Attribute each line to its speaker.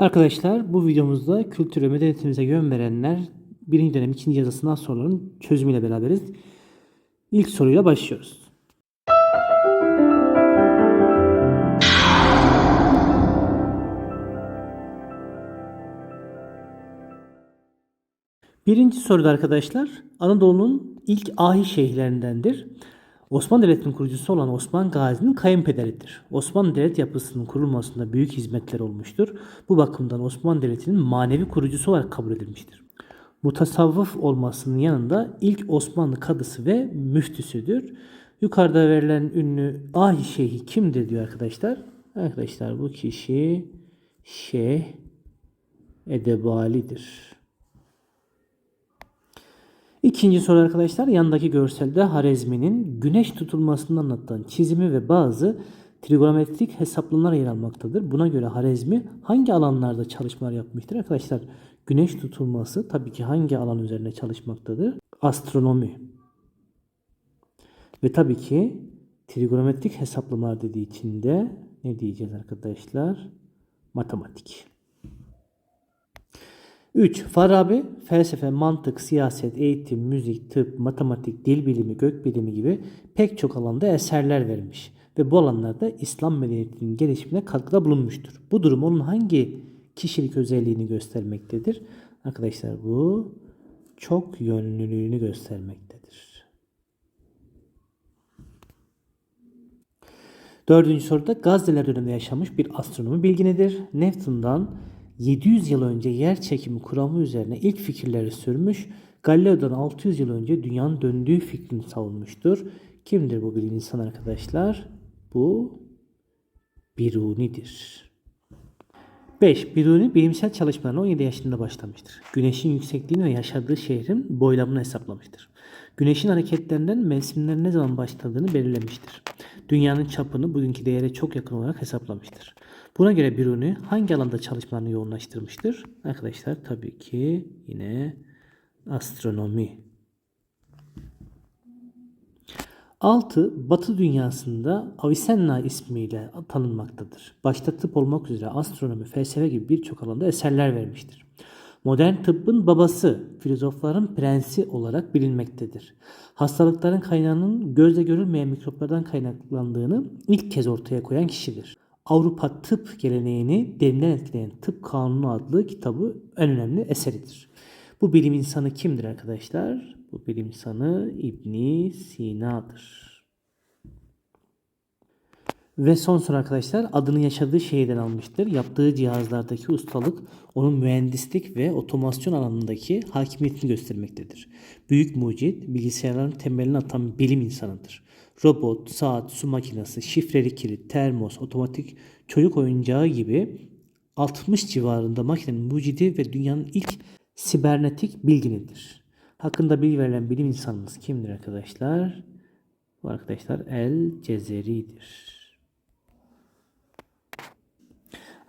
Speaker 1: Arkadaşlar bu videomuzda kültür ve medeniyetimize yön verenler birinci dönem ikinci yazısından soruların çözümüyle beraberiz. İlk soruyla başlıyoruz. Birinci soruda arkadaşlar Anadolu'nun ilk ahi şeyhlerindendir. Osmanlı Devleti'nin kurucusu olan Osman Gazi'nin kayınpederidir. Osmanlı Devlet yapısının kurulmasında büyük hizmetler olmuştur. Bu bakımdan Osmanlı Devleti'nin manevi kurucusu olarak kabul edilmiştir. Mutasavvıf olmasının yanında ilk Osmanlı kadısı ve müftüsüdür. Yukarıda verilen ünlü ahi şeyhi kimdir diyor arkadaşlar. Arkadaşlar bu kişi Şeyh Edebali'dir. İkinci soru arkadaşlar yandaki görselde Harezmi'nin güneş tutulmasını anlatan çizimi ve bazı trigonometrik hesaplamalar yer almaktadır. Buna göre Harezmi hangi alanlarda çalışmalar yapmıştır? Arkadaşlar güneş tutulması tabii ki hangi alan üzerine çalışmaktadır? Astronomi. Ve tabii ki trigonometrik hesaplamalar dediği için de ne diyeceğiz arkadaşlar? Matematik. 3. Farabi felsefe, mantık, siyaset, eğitim, müzik, tıp, matematik, dil bilimi, gök bilimi gibi pek çok alanda eserler vermiş ve bu alanlarda İslam medeniyetinin gelişimine katkıda bulunmuştur. Bu durum onun hangi kişilik özelliğini göstermektedir? Arkadaşlar bu çok yönlülüğünü göstermektedir. Dördüncü soruda Gazzeler döneminde yaşamış bir astronomi bilginidir. Newton'dan 700 yıl önce yer çekimi kuramı üzerine ilk fikirleri sürmüş, Galileo'dan 600 yıl önce dünyanın döndüğü fikrini savunmuştur. Kimdir bu bilim insan arkadaşlar? Bu Biruni'dir. 5. Biruni bilimsel çalışmalarına 17 yaşında başlamıştır. Güneşin yüksekliğini ve yaşadığı şehrin boylamını hesaplamıştır. Güneşin hareketlerinden mevsimlerin ne zaman başladığını belirlemiştir. Dünyanın çapını bugünkü değere çok yakın olarak hesaplamıştır. Buna göre Biruni hangi alanda çalışmalarını yoğunlaştırmıştır? Arkadaşlar tabii ki yine astronomi. 6. Batı dünyasında Avicenna ismiyle tanınmaktadır. Başta tıp olmak üzere astronomi, felsefe gibi birçok alanda eserler vermiştir. Modern tıbbın babası, filozofların prensi olarak bilinmektedir. Hastalıkların kaynağının gözle görülmeyen mikroplardan kaynaklandığını ilk kez ortaya koyan kişidir. Avrupa tıp geleneğini derinden etkileyen Tıp Kanunu adlı kitabı en önemli eseridir. Bu bilim insanı kimdir arkadaşlar? Bu bilim insanı İbn Sina'dır. Ve son soru arkadaşlar adını yaşadığı şehirden almıştır. Yaptığı cihazlardaki ustalık onun mühendislik ve otomasyon alanındaki hakimiyetini göstermektedir. Büyük mucit bilgisayarların temelini atan bilim insanıdır. Robot, saat, su makinesi, şifreli kilit, termos, otomatik çocuk oyuncağı gibi 60 civarında makinenin mucidi ve dünyanın ilk sibernetik bilginidir. Hakkında bilgi verilen bilim insanımız kimdir arkadaşlar? Bu arkadaşlar El Cezeri'dir.